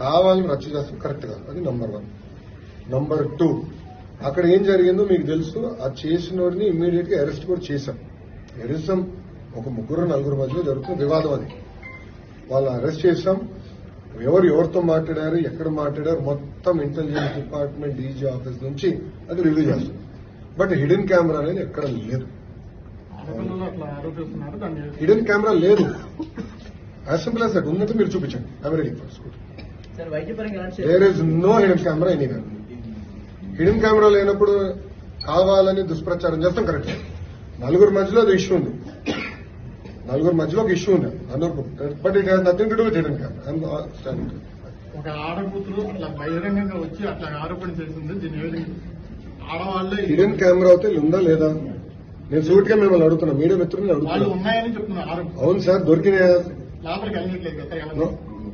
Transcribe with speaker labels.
Speaker 1: కావాలని రచ్చ చేస్తాం కరెక్ట్ కాదు అది నంబర్ వన్ నంబర్ టూ అక్కడ ఏం జరిగిందో మీకు తెలుసు ఆ చేసినోడిని ఇమ్మీడియట్గా అరెస్ట్ కూడా చేశాం. ఎరిసం ఒక ముగ్గురు నలుగురు మధ్యలో జరుగుతున్న వివాదం అది. వాళ్ళని అరెస్ట్ చేశాం. ఎవరు ఎవరితో మాట్లాడారు ఎక్కడ మాట్లాడారు మొత్తం ఇంటెలిజెన్స్ డిపార్ట్మెంట్ డీజీ ఆఫీస్ నుంచి అది రివ్యూ చేస్తుంది బట్ హిడెన్ కెమెరా అనేది ఎక్కడ లేదు. హిడెన్ కెమెరా లేదు. యాజ్ సింపుల్ యాజ్ దట్ ఉన్నట్టు మీరు చూపించండి. Ready for there is no hidden camera anywhere hidden camera లేనప్పుడు కావాలని దుష్ప్రచారం చేస్తాం కరెక్ట్ నలుగురు మధ్యలో అది ఇష్యూ ఉంది. నలుగురు మధ్యలో ఒక ఇష్యూ ఉంది. అందరు but it has nothing to do with hidden camera
Speaker 2: ఒక ఆడకూతురు అట్లా బహిరంగంగా వచ్చి అట్లా ఆరోపణ చేసింది. దీని ఆడవాళ్ళే
Speaker 1: హిడెన్ కెమెరా అయితే ఉందా లేదా? నేను సూట్గా మిమ్మల్ని అడుగుతున్నా. మీడియా మిత్రుల్ని
Speaker 2: వాళ్ళు
Speaker 1: అడుగుతున్నా అవును సార్ దొరికిన
Speaker 2: లోపలికి వెళ్ళట్లేదు. కదా ఎలా?